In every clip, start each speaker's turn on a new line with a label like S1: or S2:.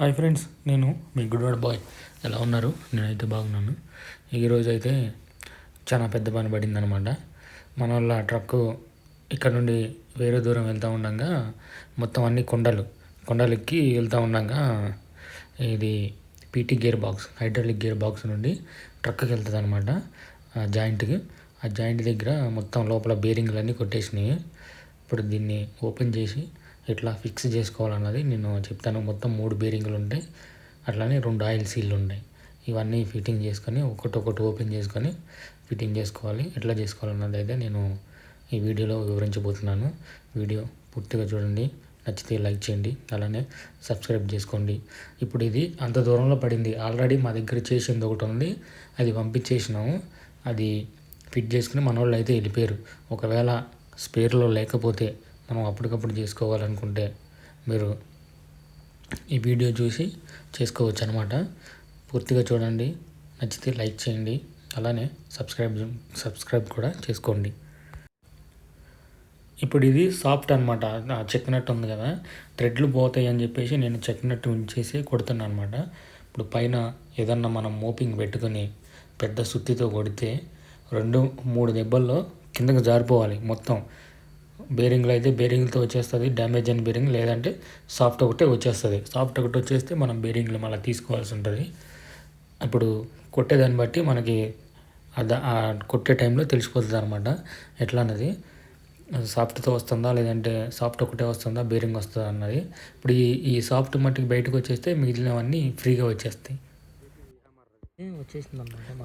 S1: Hi friends నేను మీ గుడ్వాడ్ bye. ఎలా ఉన్నారు? నేనైతే బాగున్నాను. ఈరోజు అయితే చాలా పెద్ద పని పడింది అనమాట మన వాళ్ళ ట్రక్ ఇక్కడ నుండి వేరే దూరం వెళ్తూ ఉండగా మొత్తం అన్ని కొండలు కొండలెక్కి వెళ్తూ ఉండగా ఇది PT gear box hydraulic gear box నుండి ట్రక్కి వెళ్తుంది అనమాట జాయింట్కి ఆ జాయింట్ దగ్గర మొత్తం లోపల బేరింగ్లన్నీ కొట్టేసినాయి. ఇప్పుడు దీన్ని ఓపెన్ చేసి ఎట్లా ఫిక్స్ చేసుకోవాలన్నది నేను చెప్తాను. మొత్తం మూడు బేరింగ్లు ఉంటాయి. అట్లానే రెండు ఆయిల్ సీల్లు ఉంటాయి. ఇవన్నీ ఫిట్టింగ్ చేసుకొని ఒకటి ఒకటి ఓపెన్ చేసుకొని ఫిట్టింగ్ చేసుకోవాలి. ఎట్లా చేసుకోవాలన్నది అయితే నేను ఈ వీడియోలో వివరించబోతున్నాను. వీడియో పూర్తిగా చూడండి. నచ్చితే లైక్ చేయండి. అలానే సబ్స్క్రైబ్ చేసుకోండి. ఇప్పుడు ఇది అంత దూరంలో పడింది. ఆల్రెడీ మా దగ్గర చేసింది ఒకటి ఉంది. అది పంపించేసినాము. అది ఫిట్ చేసుకుని మన వాళ్ళు అయితే వెళ్ళిపోయారు. ఒకవేళ స్పేర్లో లేకపోతే మనం అప్పటికప్పుడు చేసుకోవాలనుకుంటే మీరు ఈ వీడియో చూసి చేసుకోవచ్చు అనమాట పూర్తిగా చూడండి. నచ్చితే లైక్ చేయండి. అలానే సబ్స్క్రైబ్ సబ్స్క్రైబ్ కూడా చేసుకోండి. ఇప్పుడు ఇది సాఫ్ట్ అనమాట చెక్కినట్టు ఉంది కదా. థ్రెడ్లు పోతాయి అని చెప్పేసి నేను చెక్కినట్టు ఉంచేసి కొడుతున్నాను అనమాట ఇప్పుడు పైన ఏదన్నా మనం మోపింగ్ పెట్టుకొని పెద్ద సుత్తితో కొడితే రెండు మూడు దెబ్బల్లో కిందకు జారిపోవాలి మొత్తం. బేరింగ్లో అయితే బేరింగ్లతో వచ్చేస్తుంది. డ్యామేజ్ అయిన బేరింగ్ లేదంటే సాఫ్ట్ ఒకటే వచ్చేస్తుంది. సాఫ్ట్ ఒకటి వచ్చేస్తే మనం బేరింగ్లు మళ్ళీ తీసుకోవాల్సి ఉంటుంది. అప్పుడు కొట్టేదాన్ని బట్టి మనకి కొట్టే టైంలో తెలిసిపోతుంది అనమాట ఎట్లా అన్నది? సాఫ్ట్తో వస్తుందా లేదంటే సాఫ్ట్ ఒకటే వస్తుందా బేరింగ్ వస్తుందా అన్నది. ఇప్పుడు ఈ ఈ సాఫ్ట్ మట్టికి బయటకు వచ్చేస్తే మిగిలినవన్నీ ఫ్రీగా వచ్చేస్తాయి.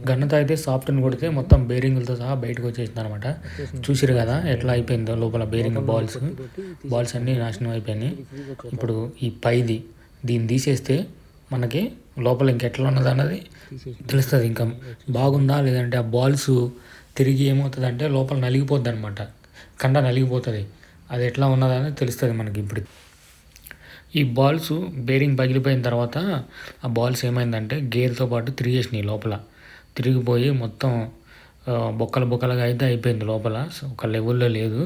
S1: ఘనత అయితే సాఫ్ట్ని కొడితే మొత్తం బేరింగ్లతో సహా బయటకు వచ్చేసింది. అనమాట చూసిరు కదా ఎట్లా అయిపోయిందో లోపల బేరింగ్ బాల్స్ బాల్స్ అన్నీ నాశనం అయిపోయినాయి. ఇప్పుడు ఈ పైది దీన్ని తీసేస్తే మనకి లోపల ఇంకెట్లా ఉన్నది అన్నది తెలుస్తుంది ఇంకా. బాగుందా లేదంటే ఆ బాల్స్ తిరిగి ఏమవుతుంది అంటే లోపల నలిగిపోద్ది అనమాట కండ నలిగిపోతుంది. అది ఎట్లా ఉన్నదని తెలుస్తుంది మనకి ఇప్పుడు. ఈ బాల్స్ బేరింగ్ పగిలిపోయిన తర్వాత ఆ బాల్స్ ఏమైందంటే గేర్తో పాటు తిరిగేసినాయి లోపల. తిరిగిపోయి మొత్తం బొక్కల బొక్కలుగా అయితే అయిపోయింది లోపల. ఒక లెవెల్లో లేదు.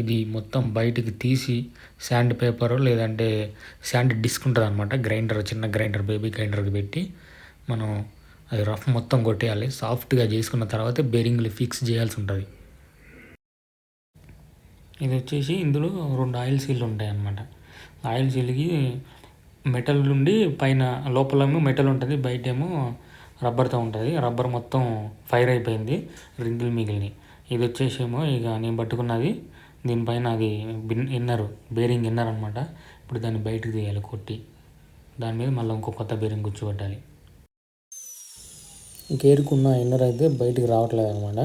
S1: ఇది మొత్తం బయటికి తీసి శాండ్ పేపర్ లేదంటే శాండ్ డిస్క్ ఉంటుంది అనమాట గ్రైండర్ చిన్న గ్రైండర్ బేబీ గ్రైండర్కి పెట్టి మనం అది రఫ్ మొత్తం కొట్టేయాలి. సాఫ్ట్గా చేసుకున్న తర్వాత బేరింగ్లు ఫిక్స్ చేయాల్సి ఉంటుంది. ఇది వచ్చేసి ఇందులో రెండు ఆయిల్ సీల్లు ఉంటాయి అన్నమాట ఆయిల్ చిలిగి మెటల్ నుండి పైన లోపలేమో మెటల్ ఉంటుంది బయటేమో రబ్బర్తో ఉంటుంది. రబ్బర్ మొత్తం ఫైర్ అయిపోయింది రింగులు మిగిలినాయి. ఇది వచ్చేసేమో ఇక నేను పట్టుకున్నది దీనిపైన అది బిన్ ఇన్నర్ బేరింగ్ ఇన్నర్ అనమాట ఇప్పుడు దాన్ని బయటకు తీయాలి కొట్టి. దాని మీద మళ్ళీ ఇంకో కొత్త బేరింగ్ కూర్చోబెట్టాలి. గేరుకున్న ఇన్నర్ అయితే బయటికి రావట్లేదు అనమాట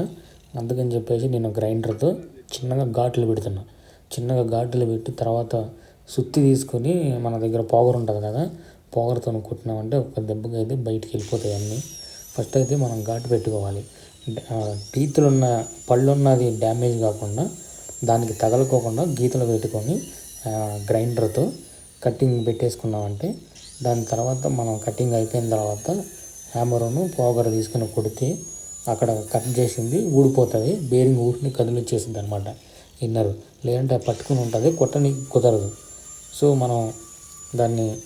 S1: అందుకని చెప్పేసి నేను గ్రైండర్తో చిన్నగా ఘాట్లు పెడుతున్నా. చిన్నగా ఘాట్లు పెట్టి తర్వాత సుత్తి తీసుకొని మన దగ్గర పొగరు ఉంటుంది కదా పొగరుతో కొట్టినామంటే ఒక దెబ్బకి అయితే బయటికి వెళ్ళిపోతాయి అన్నీ. ఫస్ట్ అయితే మనం ఘాటు పెట్టుకోవాలి. టీతులు ఉన్న పళ్ళు ఉన్నది డ్యామేజ్ కాకుండా దానికి తగలకోకుండా గీతలు పెట్టుకొని గ్రైండర్తో కటింగ్ పెట్టేసుకున్నామంటే దాని తర్వాత మనం కటింగ్ అయిపోయిన తర్వాత హ్యామరును పోగరు తీసుకుని కొడితే అక్కడ కట్ చేసింది ఊడిపోతుంది బేరింగ్ ఊరిని కదిలిచ్చేసింది అనమాట ఇన్నర్. లేదంటే పట్టుకుని ఉంటుంది కొట్టని కుదరదు. సో మనం దాన్ని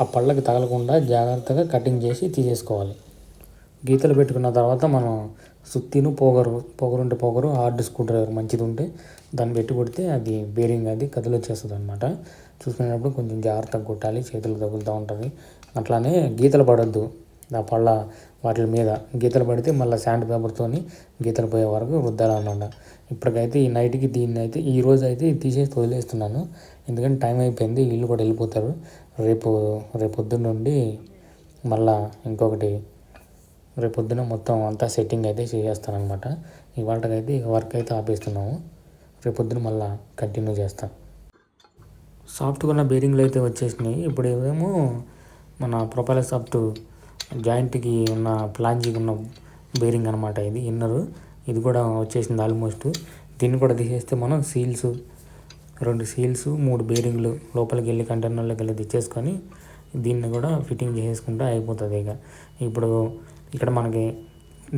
S1: ఆ పళ్ళకి తగలకుండా జాగ్రత్తగా కటింగ్ చేసి తీసేసుకోవాలి. గీతలు పెట్టుకున్న తర్వాత మనం సుత్తిను పోగరు పొగరు ఉంటే పొగరు హార్డ్ స్క్రూ డ్రైవర్ మంచిది ఉంటే దాన్ని పెట్టి కొడితే అది బేరింగ్ అది కదిలొచ్చేస్తుంది అనమాట చూసుకునేటప్పుడు కొంచెం జాగ్రత్తగా కొట్టాలి చేతులు తగులుతూ ఉంటుంది. అట్లానే గీతలు పడద్దు. ఆ పళ్ళ వాటి మీద గీతలు పడితే మళ్ళీ శాండ్ పేపర్తో గీతలు పోయే వరకు రుద్దాలన్నమాట. ఇప్పటికైతే ఈ నైట్కి దీన్ని అయితే ఈ రోజు అయితే తీసేసి వదిలేస్తున్నాను. ఎందుకంటే టైం అయిపోయింది వీళ్ళు కూడా వెళ్ళిపోతారు. రేపు రేపు పొద్దున్న నుండి మళ్ళా ఇంకొకటి రేపు పొద్దున మొత్తం అంతా సెట్టింగ్ అయితే చేసేస్తాను అనమాట ఇవాళకైతే వర్క్ అయితే ఆపేస్తున్నాము. రేపు పొద్దున మళ్ళీ కంటిన్యూ చేస్తాం. సాఫ్ట్గా ఉన్న బేరింగ్లు అయితే వచ్చేసినాయి. ఇప్పుడు ఏమేమో మన ప్రొపైలర్ సాఫ్ట్ జాయింట్కి ఉన్న ప్లాంజీకి ఉన్న బేరింగ్ అనమాట ఇది ఇన్నరు. ఇది కూడా వచ్చేసింది ఆల్మోస్ట్ దీన్ని కూడా తీసేస్తే మనం సీల్స్ రెండు సీల్స్ మూడు బేరింగ్లు లోపలికి వెళ్ళి కంటైనర్లోకి వెళ్ళి తెచ్చేసుకొని దీన్ని కూడా ఫిట్టింగ్ చేసేసుకుంటే అయిపోతుంది ఇక. ఇప్పుడు ఇక్కడ మనకి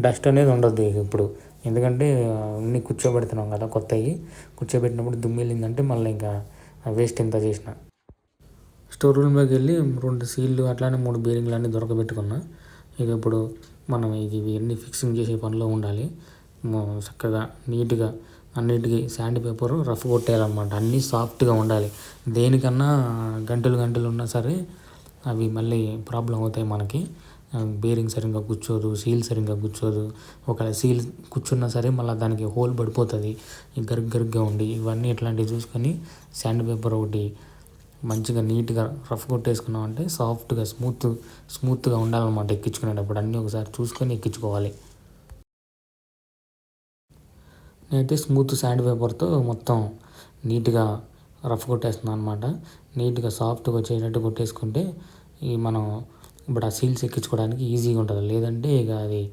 S1: డస్ట్ అనేది ఉండదు ఇప్పుడు. ఎందుకంటే అన్నీ కూర్చోబెడుతున్నాం కదా కొత్తవి. కూర్చోబెట్టినప్పుడు దుమ్మిల్లిందంటే మళ్ళీ ఇంకా వేస్ట్ ఎంత చేసినా. స్టోర్ రూమ్లోకి వెళ్ళి రెండు సీళ్ళు అట్లానే మూడు బేరింగ్లు అన్నీ దొరకబెట్టుకున్నా. ఇక ఇప్పుడు మనం ఇది ఇవన్నీ ఫిక్సింగ్ చేసే పనిలో ఉండాలి. చక్కగా నీట్గా అన్నిటికీ శాండ్ పేపర్ రఫ్ కొట్టేయాలన్నమాట. అన్నీ సాఫ్ట్గా ఉండాలి. దేనికన్నా గంటలు గంటలు ఉన్నా సరే అవి మళ్ళీ ప్రాబ్లం అవుతాయి మనకి. బేరింగ్ సరిగ్గా కూర్చోదు సీల్ సరిగ్గా కూర్చోదు. ఒకవేళ సీల్ కూర్చున్నా సరే మళ్ళీ దానికి హోల్ పడిపోతుంది. గరుగ్ గరుగ్గా ఉండి ఇవన్నీ ఇట్లాంటివి చూసుకొని శాండ్ పేపర్ ఒకటి మంచిగా నీట్గా రఫ్ కొట్టేసుకున్నాం అంటే సాఫ్ట్గా స్మూత్ స్మూత్గా ఉండాలన్నమాట ఎక్కించుకునేటప్పుడు. అన్నీ ఒకసారి చూసుకొని ఎక్కించుకోవాలి. నేనైతే స్మూత్ శాండ్ పేపర్తో మొత్తం నీట్గా రఫ్ కొట్టేస్తున్నాను అనమాట నీట్గా సాఫ్ట్గా వచ్చేటట్టు కొట్టేసుకుంటే ఈ మనం ఇప్పుడు ఆ సీల్స్ ఎక్కించుకోవడానికి ఈజీగా ఉంటుంది. లేదంటే ఇక అది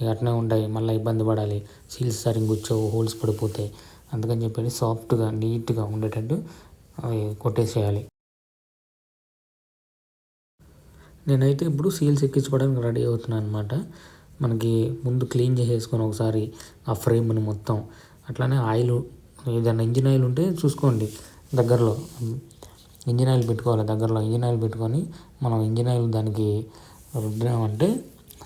S1: ఇక అట్నే ఉంటాయి. మళ్ళీ ఇబ్బంది పడాలి. సీల్స్ సరిగ్గా కూర్చోవు హోల్స్ పడిపోతాయి అందుకని చెప్పేసి సాఫ్ట్గా నీట్గా ఉండేటట్టు అవి కొట్టేసేయాలి. నేనైతే ఇప్పుడు సీల్స్ ఎక్కించుకోవడానికి రెడీ అవుతున్నాను అనమాట మనకి ముందు క్లీన్ చేసేసుకొని ఒకసారి ఆ ఫ్రేమ్ని మొత్తం అట్లానే ఆయిల్ ఏదైనా ఇంజిన్ ఆయిల్ ఉంటే చూసుకోండి దగ్గరలో. ఇంజిన్ ఆయిల్ పెట్టుకోవాలి దగ్గరలో. ఇంజిన్ ఆయిల్ పెట్టుకొని మనం ఇంజిన్ ఆయిల్ దానికి రుద్దామంటే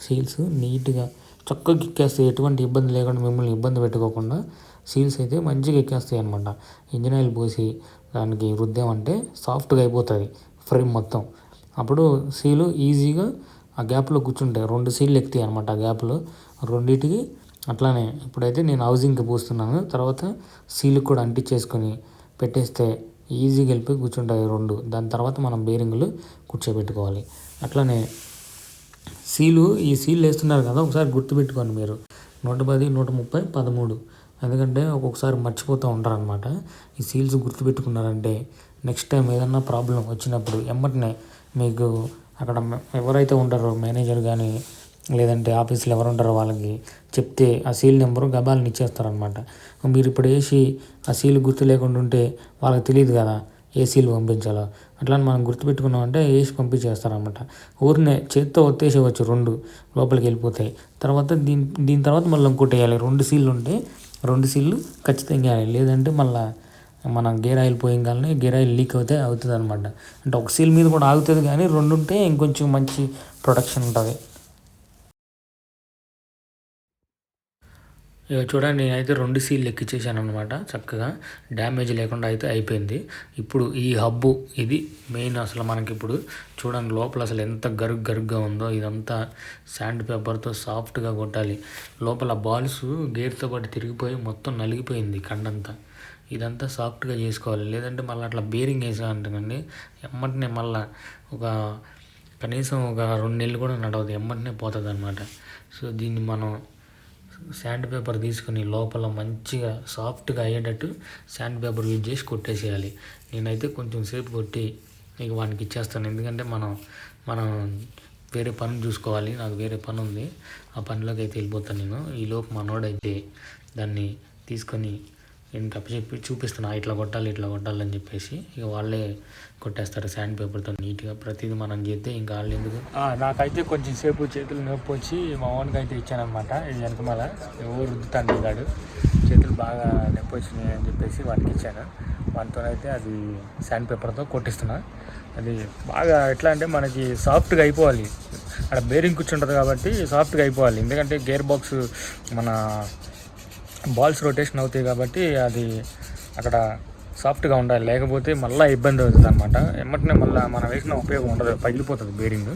S1: సీల్స్ నీట్గా చక్కగా ఎక్కేస్తాయి ఎటువంటి ఇబ్బంది లేకుండా మిమ్మల్ని ఇబ్బంది పెట్టుకోకుండా సీల్స్ అయితే మంచిగా ఎక్కేస్తాయి అనమాట ఇంజిన్ ఆయిల్ పోసి దానికి రుద్దామంటే సాఫ్ట్గా అయిపోతుంది ఫ్రేమ్ మొత్తం. అప్పుడు సీలు ఈజీగా ఆ గ్యాప్లో కూర్చుంటాయి. రెండు సీళ్ళు ఎక్కుతాయి అనమాట ఆ గ్యాప్లో. రెండింటికి అట్లానే ఇప్పుడైతే నేను హౌసింగ్కి పోస్తున్నాను. తర్వాత సీలు కూడా అంటించేసుకొని పెట్టేస్తే ఈజీగా వెళ్ళిపోయి కూర్చుంటాయి రెండు. దాని తర్వాత మనం బేరింగ్లు కూర్చోబెట్టుకోవాలి. అట్లానే సీలు ఈ సీలు వేస్తున్నారు కదా ఒకసారి గుర్తుపెట్టుకోండి మీరు. నూట పది నూట ముప్పై పదమూడు. ఎందుకంటే ఒక్కొక్కసారి మర్చిపోతూ ఉంటారు అనమాట ఈ సీల్స్ గుర్తుపెట్టుకున్నారంటే నెక్స్ట్ టైం ఏదన్నా ప్రాబ్లం వచ్చినప్పుడు ఎమ్మటనే మీకు అక్కడ ఎవరైతే ఉంటారో మేనేజర్ కానీ లేదంటే ఆఫీస్లో ఎవరు ఉంటారో వాళ్ళకి చెప్తే ఆ సీల్ నెంబరు గబాల్ని ఇచ్చేస్తారనమాట మీరు ఇప్పుడు వేసి ఆ సీల్ గుర్తు లేకుండా ఉంటే వాళ్ళకి తెలియదు కదా ఏ సీల్ పంపించాలో. అట్లా మనం గుర్తుపెట్టుకున్నామంటే వేసి పంపించేస్తారనమాట ఊరినే చేత్తో ఒత్తేసేవచ్చు రెండు లోపలికి వెళ్ళిపోతాయి తర్వాత దీని దీని తర్వాత మళ్ళీ ఇంకోటి వేయాలి రెండు సీళ్ళు ఉంటే రెండు సీళ్ళు ఖచ్చితంగా వేయాలి లేదంటే మళ్ళీ మన గేర్ ఆయిల్ పోయంగానే గేర్ ఆయిల్ లీక్ అవుతే అవుతుంది అనమాట అంటే ఒక సీల్ మీద కూడా ఆగుతుంది కానీ రెండు ఉంటే ఇంకొంచెం మంచి ప్రొడక్షన్ ఉంటుంది. ఇక చూడండి నేనైతే రెండు సీల్ ఎక్కిచ్చేసాను అనమాట చక్కగా. డ్యామేజ్ లేకుండా అయితే అయిపోయింది. ఇప్పుడు ఈ హబ్బు ఇది మెయిన్ అసలు మనకి ఇప్పుడు చూడండి లోపల అసలు ఎంత గరుగ్ గరుగ్గా ఉందో ఇదంతా శాండ్ పేపర్తో సాఫ్ట్గా కొట్టాలి. లోపల బాల్స్ గేర్తో పాటు తిరిగిపోయి మొత్తం నలిగిపోయింది కండంతా. ఇదంతా సాఫ్ట్గా చేసుకోవాలి. లేదంటే మళ్ళీ అట్లా బేరింగ్ వేసామంటేనండి ఎమ్మటనే మళ్ళీ ఒక కనీసం ఒక రెండు నెలలు కూడా నడవదు ఎమ్మటనే పోతుంది అనమాట సో దీన్ని మనం శాండ్ పేపర్ తీసుకుని లోపల మంచిగా సాఫ్ట్గా అయ్యేటట్టు శాండ్ పేపర్ యూజ్ చేసి కొట్టేసేయాలి. నేనైతే కొంచెం సేపు కొట్టి నీకు వానికి ఇచ్చేస్తాను. ఎందుకంటే మనం మనం వేరే పని చూసుకోవాలి. నాకు వేరే పని ఉంది. ఆ పనిలోకి అయితే వెళ్ళిపోతాను నేను. ఈలోపు మనోడైతే దాన్ని తీసుకొని ఇంకా చెప్పి చూపిస్తున్నా ఇట్లా కొట్టాలి ఇట్లా కొట్టాలని చెప్పేసి. ఇక వాళ్ళే కొట్టేస్తారు శాండ్ పేపర్తో నీట్గా. ప్రతిదీ మనం చేస్తే ఇంకా వాళ్ళు ఎందుకు? నాకైతే కొంచెం సేపు చేతులు నొప్పి వచ్చి మా ఓన్కి అయితే ఇచ్చానమాట ఇది వెనకమాల ఎవరు రుద్దుతాను కాడు చేతులు బాగా నొప్పి వచ్చినాయి అని చెప్పేసి వాడికి ఇచ్చాను. వాటితోనైతే అది శాండ్ పేపర్తో కొట్టిస్తున్నా. అది బాగా ఎట్లా అంటే మనకి సాఫ్ట్గా అయిపోవాలి. అక్కడ బేరింగ్ కూర్చుంటుంది కాబట్టి సాఫ్ట్గా అయిపోవాలి. ఎందుకంటే గేర్ బాక్స్ మన బాల్స్ రొటేషన్ అవుతాయి కాబట్టి అది అక్కడ సాఫ్ట్గా ఉండాలి. లేకపోతే మళ్ళీ ఇబ్బంది అవుతుంది అనమాట ఎమ్మటనే మళ్ళీ మనం వేసిన ఉపయోగం ఉండదు. పగిలిపోతుంది బేరింగ్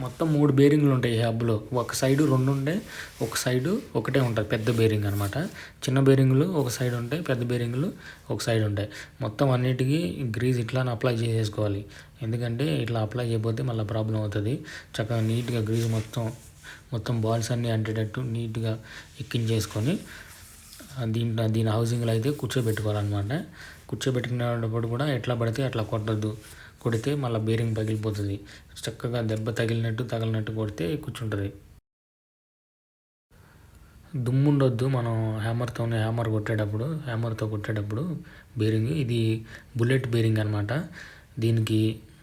S1: మొత్తం మూడు బేరింగ్లు ఉంటాయి ఈ హబ్లో ఒక సైడు రెండు ఉండే ఒక సైడు ఒకటే ఉంటుంది. పెద్ద బేరింగ్ అనమాట చిన్న బేరింగ్లు ఒక సైడ్ ఉంటాయి పెద్ద బేరింగ్లు ఒక సైడ్ ఉంటాయి. మొత్తం అన్నిటికీ గ్రీజ్ ఇట్లా అప్లై చేసేసుకోవాలి. ఎందుకంటే ఇట్లా అప్లై చేయకపోతే మళ్ళీ ప్రాబ్లం అవుతుంది. చక్కగా నీట్గా గ్రీజ్ మొత్తం మొత్తం బాల్స్ అన్నీ అంటేటట్టు నీట్గా ఎక్కించేసుకొని దీంట్లో దీని హౌసింగ్లో అయితే కూర్చోబెట్టుకోవాలన్నమాట. కూర్చోబెట్టుకునేటప్పుడు కూడా ఎట్లా పడితే అట్లా కొట్టద్దు. కొడితే మళ్ళీ బేరింగ్ పగిలిపోతుంది. చక్కగా దెబ్బ తగిలినట్టు తగిలినట్టు కొడితే కూర్చుంటుంది. దుమ్ము ఉండొద్దు మనం హ్యామర్తో హ్యామర్ కొట్టేటప్పుడు హ్యామర్తో కొట్టేటప్పుడు బేరింగ్. ఇది బుల్లెట్ బేరింగ్ అనమాట దీనికి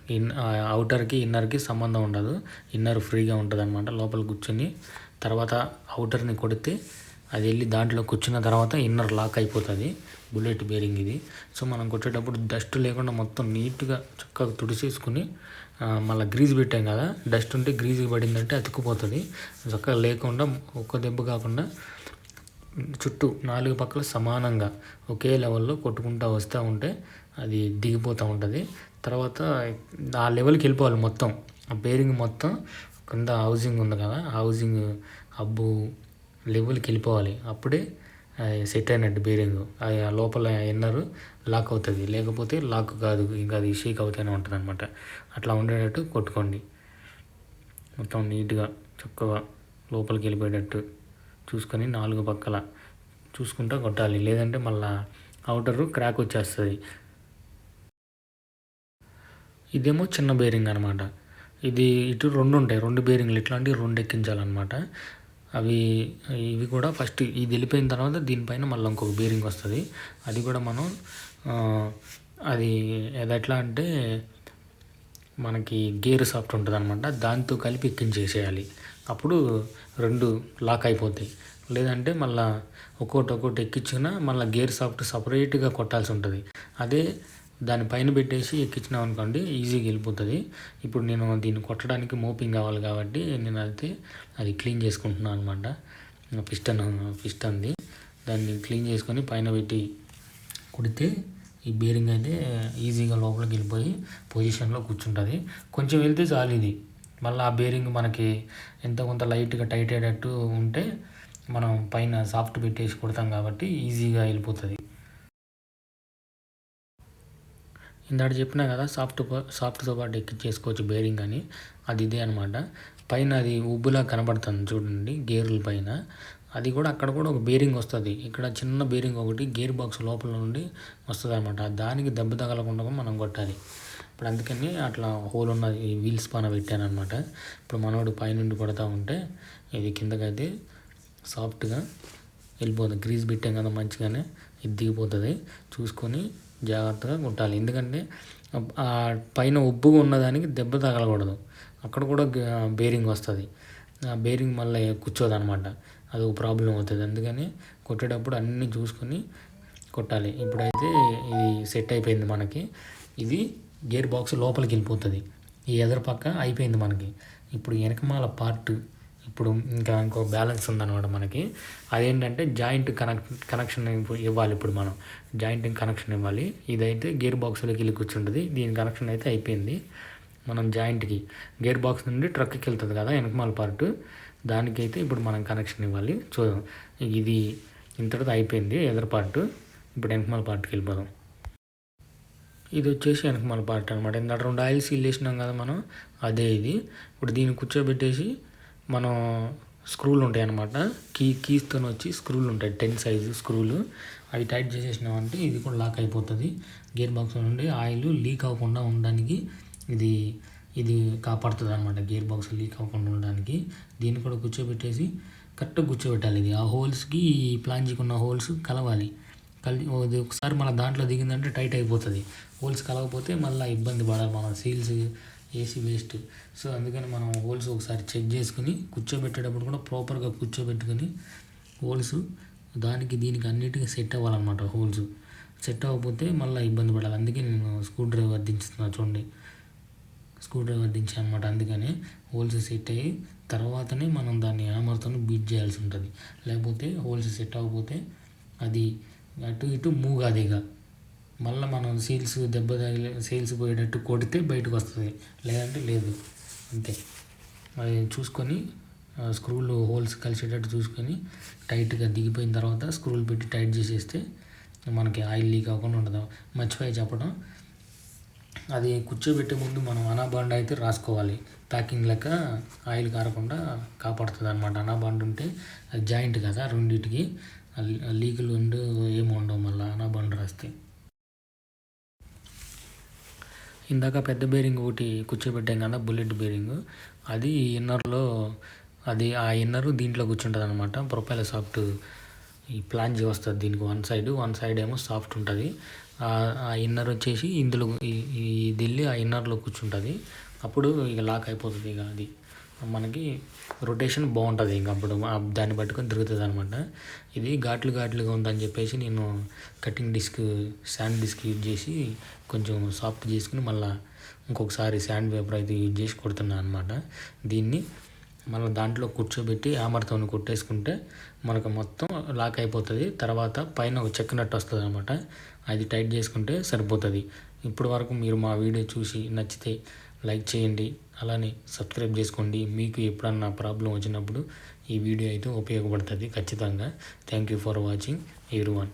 S1: ఇన్ అవుటర్కి ఇన్నర్కి సంబంధం ఉండదు. ఇన్నర్ ఫ్రీగా ఉంటుంది అనమాట లోపల కూర్చొని. తర్వాత అవుటర్ని కొడితే అది వెళ్ళి దాంట్లో కూర్చున్న తర్వాత ఇన్నర్ లాక్ అయిపోతుంది. బుల్లెట్ బేరింగ్ ఇది. సో మనం కొట్టేటప్పుడు డస్ట్ లేకుండా మొత్తం నీట్గా చక్కగా తుడిచేసుకుని మళ్ళీ గ్రీజ్ పెట్టాం కదా. డస్ట్ ఉంటే గ్రీజ్ పడిందంటే అతుక్కుపోతుంది. చక్కగా లేకుండా ఒక్క దెబ్బ కాకుండా చుట్టూ నాలుగు పక్కల సమానంగా ఒకే లెవెల్లో కొట్టుకుంటూ వస్తూ ఉంటే అది దిగిపోతూ ఉంటుంది. తర్వాత ఆ లెవెల్కి వెళ్ళిపోవాలి మొత్తం. ఆ బేరింగ్ మొత్తం కింద హౌసింగ్ ఉంది కదా హౌసింగ్ అబ్బు లెవెల్కి వెళ్ళిపోవాలి. అప్పుడే సెట్ అయినట్టు బేరింగ్. ఆ లోపల ఇన్నర్ లాక్ అవుతుంది. లేకపోతే లాక్ కాదు ఇంకా అది షేక్ అవుతూనే ఉంటుంది అనమాట అట్లా ఉండేటట్టు కొట్టుకోండి. మొత్తం నీట్గా చక్కగా లోపలికి వెళ్ళిపోయేటట్టు. చూసుకొని నాలుగు పక్కల చూసుకుంటూ కొట్టాలి. లేదంటే మళ్ళా అవుటర్ క్రాక్ వచ్చేస్తుంది. ఇదేమో చిన్న బేరింగ్ అనమాట ఇది ఇటు రెండు ఉంటాయి. రెండు బేరింగ్లు. ఇట్లాంటివి రెండు ఎక్కించాలన్నమాట. అవి ఇవి కూడా ఫస్ట్ ఇది వెళ్ళిపోయిన తర్వాత దీనిపైన మళ్ళీ ఇంకొక బేరింగ్ వస్తుంది. అది కూడా మనం అది అది ఎట్లా అంటే మనకి గేర్ సాఫ్ట్ ఉంటుంది అనమాట దాంతో కలిపి ఎక్కించేసేయాలి. అప్పుడు రెండు లాక్ అయిపోతాయి. లేదంటే మళ్ళీ ఒక్కోటి ఒక్కోటి ఎక్కించినా మళ్ళీ గేర్ సాఫ్ట్ సపరేట్గా కొట్టాల్సి ఉంటుంది. అదే దాని పైన పెట్టేసి ఎక్కించినాం అనుకోండి ఈజీగా వెళ్ళిపోతుంది. ఇప్పుడు నేను దీన్ని కొట్టడానికి మోపింగ్ కావాలి కాబట్టి నేను అయితే అది క్లీన్ చేసుకుంటున్నాను అనమాట పిస్టన్ పిస్టన్ది. దాన్ని క్లీన్ చేసుకొని పైన పెట్టి కుడితే ఈ బేరింగ్ అయితే ఈజీగా లోపలికి వెళ్ళిపోయి పొజిషన్లో కూర్చుంటుంది. కొంచెం వెళ్తే చాలు ఇది. మళ్ళీ ఆ బేరింగ్ మనకి ఎంత కొంత లైట్గా టైట్ అయ్యేటట్టు ఉంటే మనం పైన సాఫ్ట్ పెట్టేసి కొడతాం కాబట్టి ఈజీగా వెళ్ళిపోతుంది. ఇందాక చెప్పినా కదా సాఫ్ట్ సాఫ్ట్తో పాటు ఎక్కించేసుకోవచ్చు బేరింగ్ అని. అది ఇదే అనమాట పైన అది ఉబ్బులా కనబడుతుంది చూడండి గేర్ల పైన. అది కూడా అక్కడ కూడా ఒక బేరింగ్ వస్తుంది. ఇక్కడ చిన్న బేరింగ్ ఒకటి గేర్ బాక్స్ లోపల నుండి వస్తుంది అనమాట దానికి దెబ్బ తగలకుండా మనం కొట్టాలి. ఇప్పుడు అందుకని అట్లా హోల్ ఉన్న ఈ వీల్స్ పైన పెట్టాను అనమాట ఇప్పుడు మనోడు పైనుండి కొడతా ఉంటే ఇది కిందకైతే సాఫ్ట్గా వెళ్ళిపోతుంది. గ్రీజ్ పెట్టాం కదా మంచిగానే ఇది దిగిపోతుంది. చూసుకొని జాగ్రత్తగా కొట్టాలి. ఎందుకంటే ఆ పైన ఉబ్బుగా ఉన్నదానికి దెబ్బ తగలకూడదు. అక్కడ కూడా బేరింగ్ వస్తుంది. ఆ బేరింగ్ మళ్ళీ కూర్చోదు అనమాట అది ఒక ప్రాబ్లం అవుతుంది. అందుకని కొట్టేటప్పుడు అన్నీ చూసుకొని కొట్టాలి. ఇప్పుడైతే ఇది సెట్ అయిపోయింది మనకి. ఇది గేర్ బాక్స్ లోపలికి వెళ్ళిపోతుంది. ఈ ఎదరు పక్క అయిపోయింది మనకి. ఇప్పుడు వెనకమాల పార్ట్ ఇప్పుడు ఇంకా ఇంకో బ్యాలెన్స్ ఉందన్నమాట మనకి. అదేంటంటే జాయింట్ కనెక్ట్ కనెక్షన్ ఇవ్వాలి ఇప్పుడు మనం. జాయింట్ కనెక్షన్ ఇవ్వాలి. ఇదైతే గేర్ బాక్స్లోకి వెళ్ళి కూర్చుంటుంది. దీని కనెక్షన్ అయితే అయిపోయింది మనం జాయింట్కి. గేర్ బాక్స్ నుండి ట్రక్కి వెళ్తుంది కదా వెనకమాల పార్ట్. దానికైతే ఇప్పుడు మనం కనెక్షన్ ఇవ్వాలి. చూద్దాం. ఇది ఇంతటితో అయిపోయింది ఎదర్ పార్ట్. ఇప్పుడు వెనకమాల పార్ట్కి వెళ్ళిపోదాం. ఇది వచ్చేసి వెనకమాల పార్ట్ అనమాట ఇందాక రెండు ఆయిల్ సీల్ వేసినాం కదా మనం అదే ఇది. ఇప్పుడు దీన్ని కూర్చోబెట్టేసి మనం స్క్రూలు ఉంటాయి అనమాట కీ కీస్తో వచ్చి స్క్రూలు ఉంటాయి. టెన్ సైజు స్క్రూలు అవి టైట్ చేసేసినామంటే ఇది కూడా లాక్ అయిపోతుంది. గేర్ బాక్స్ నుండి ఆయిల్ లీక్ అవ్వకుండా ఉండడానికి ఇది ఇది కాపాడుతుంది అనమాట గేర్ బాక్స్ లీక్ అవ్వకుండా ఉండడానికి. దీన్ని కూడా కూర్చోబెట్టేసి కరెక్ట్గా కూర్చోబెట్టాలి ఇది. ఆ హోల్స్కి ఈ ప్లాంజికి ఉన్న హోల్స్ కలవాలి. కలి ఒకసారి మన దాంట్లో దిగిందంటే టైట్ అయిపోతుంది. హోల్స్ కలగకపోతే మళ్ళీ ఇబ్బంది పడాలి మనం. Seals AC waste. సో అందుకని మనం హోల్స్ ఒకసారి చెక్ చేసుకుని కూర్చోబెట్టేటప్పుడు కూడా ప్రాపర్గా కూర్చోబెట్టుకుని హోల్స్ దానికి దీనికి అన్నిటికీ సెట్ అవ్వాలన్నమాట హోల్స్. సెట్ అవ్వకపోతే మళ్ళీ ఇబ్బంది పడాలి. అందుకే నేను స్క్రూ డ్రైవర్ దించుతున్నా చూడండి. స్క్రూ డ్రైవర్ దించాను అనమాట అందుకని హోల్స్ సెట్ అయ్యి తర్వాతనే మనం దాన్ని హ్యామర్తో బీట్ చేయాల్సి ఉంటుంది. లేకపోతే హోల్స్ సెట్ అవ్వకపోతే అది అటు ఇటు మూవ్ కాదు ఇక. మళ్ళీ మనం సీల్స్ దెబ్బ తగిలి సీల్స్ పోయేటట్టు కొడితే బయటకు వస్తుంది లేదంటే లేదు. అంతే. అది చూసుకొని స్క్రూలు హోల్స్ కలిసేటట్టు చూసుకొని టైట్గా దిగిపోయిన తర్వాత స్క్రూలు పెట్టి టైట్ చేసేస్తే మనకి ఆయిల్ లీక్ అవ్వకుండా ఉండదు. మర్చిపోయి చెప్పడం. అది కూర్చోబెట్టే ముందు మనం అనాబాండ్ అయితే రాసుకోవాలి. ప్యాకింగ్ లెక్క ఆయిల్ కారకుండా కాపాడుతుంది అనమాట అనాబాండ్ ఉంటే అది జాయింట్ కదా రెండింటికి. లీకులు ఉండు ఏమి ఉండవు మళ్ళీ బండి రాస్తే ఇందాక పెద్ద బేరింగ్ ఒకటి కూర్చోబెట్టాం కదా బుల్లెట్ బేరింగ్. అది ఇన్నర్లో అది ఆ ఇన్నర్ దీంట్లో కూర్చుంటుంది అనమాట ప్రొపైల సాఫ్ట్ ఈ ప్లాంజ్ వస్తుంది దీనికి వన్ సైడ్ వన్ సైడ్ ఏమో సాఫ్ట్ ఉంటుంది. ఆ ఇన్నర్ వచ్చేసి ఇందులో ఇది వెళ్ళి ఆ ఇన్నర్లో కూర్చుంటుంది. అప్పుడు ఇక లాక్ అయిపోతుంది ఇక అది. మనకి రొటేషన్ బాగుంటుంది ఇంకప్పుడు దాన్ని పట్టుకొని తిరుగుతుంది అనమాట ఇది ఘాట్లు ఘాట్లుగా ఉందని చెప్పేసి నేను cutting disc sand disc use చేసి కొంచెం సాఫ్ట్ చేసుకుని మళ్ళీ ఇంకొకసారి శాండ్ పేపర్ అయితే యూజ్ చేసి కొడుతున్నాను అనమాట దీన్ని మళ్ళీ దాంట్లో కూర్చోబెట్టి హ్యామర్తో కొట్టేసుకుంటే మనకు మొత్తం లాక్ అయిపోతుంది. తర్వాత పైన ఒక చెక్ వస్తుంది అనమాట అది టైట్ చేసుకుంటే సరిపోతుంది. ఇప్పటి వరకు మీరు మా వీడియో చూసి నచ్చితే లైక్ చేయండి అలానే సబ్స్క్రైబ్ చేసుకోండి. మీకు ఎప్పుడన్నా ప్రాబ్లం వచ్చినప్పుడు ఈ వీడియో అయితే ఉపయోగపడుతుంది ఖచ్చితంగా. Thank you for watching everyone